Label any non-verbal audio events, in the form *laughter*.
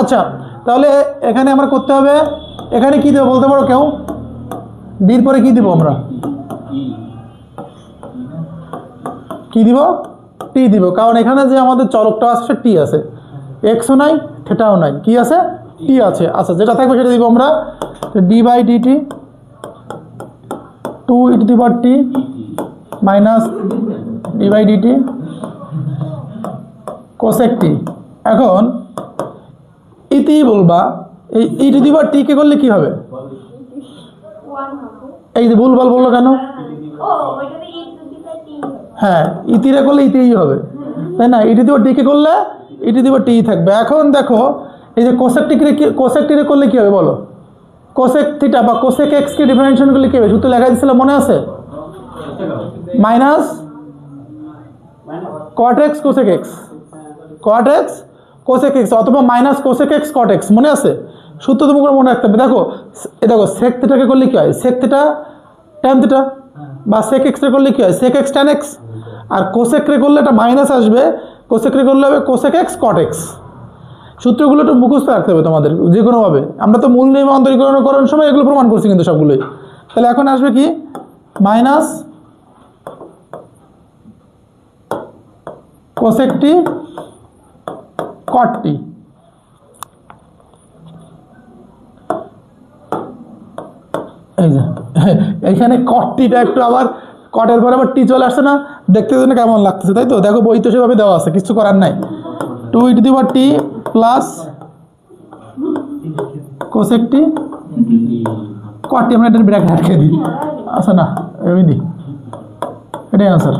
আচ্ছা তাহলে এখানে আমরা করতে হবে, এখানে কি দেবো বলতে পারো কেউ? ডির পরে কি দিব আমরা? কি দিব? টি দিব, কারণ এখানে যে আমাদের চলকটা আছে টি আছে। এক্সও নাই, থেটাও নাই। কি আছে? টি আছে। আচ্ছা যেটা থাকবে সেটা দিব আমরা। D by dt to it the t minus d by dt cosec t এখন ইতি বলবা? এই ই টু দি পাওয়ার টিকে করলে কি হবে? এই যে ভুলভাল বলল কেন? হ্যাঁ ইতিরে করলে ইতিই হবে। তাই না? ইটি দিব টিকে করলে ইটি দিব টি থাকবে। এখন দেখো এই যে কোসেক টিকে কোসেক টিরে করলে কি হবে বলো? কোসেক থিটা বা কোসেক এক্সকে ডিফারেন্সিয়েশন করলে কি হবে? সূত্র লেখা দিয়েছিলাম মনে আছে? Minus cot x cosec x cot x cosec x অথবা minus cosec x cot x মনে আছে? সূত্র তোমাকে মনে রাখতে হবে। দেখো, এ দেখো সেক থিটাকে করলে কী হয়? সেক থিটা ট্যান থিটা বা সেক এক্সরে করলে কী হয়? সেক এক্স ট্যান এক্স আর কোসেকরে করলে এটা মাইনাস আসবে কোসেকরে করলে হবে কোসেক এক্স কট এক্স সূত্রগুলো একটু মুখস্থ রাখতে হবে তোমাদের, যে কোনোভাবে আমরা তো মূল নিয়ম অন্তরীকরণ করার সময় এগুলো প্রমাণ করছি কিন্তু সবগুলোই। তাহলে এখন আসবে কি? মাইনাস কোসেকটি কটটি এই যে, *laughs* এইখানে কটটিটা একটু আবার, কটের পরে আবার টি চলে আসছে না? দেখতে যেন কেমন লাগতেছে, তাই তো? দেখো, বই তো সেভাবে দেওয়া আছে, কিছু করার নাই। টু ইট দি টি প্লাস কোসেকটি কটটি, আমরা এটা ব্র্যাকেট আটকে দিই। আচ্ছা না? এমনি। এটাই আনসার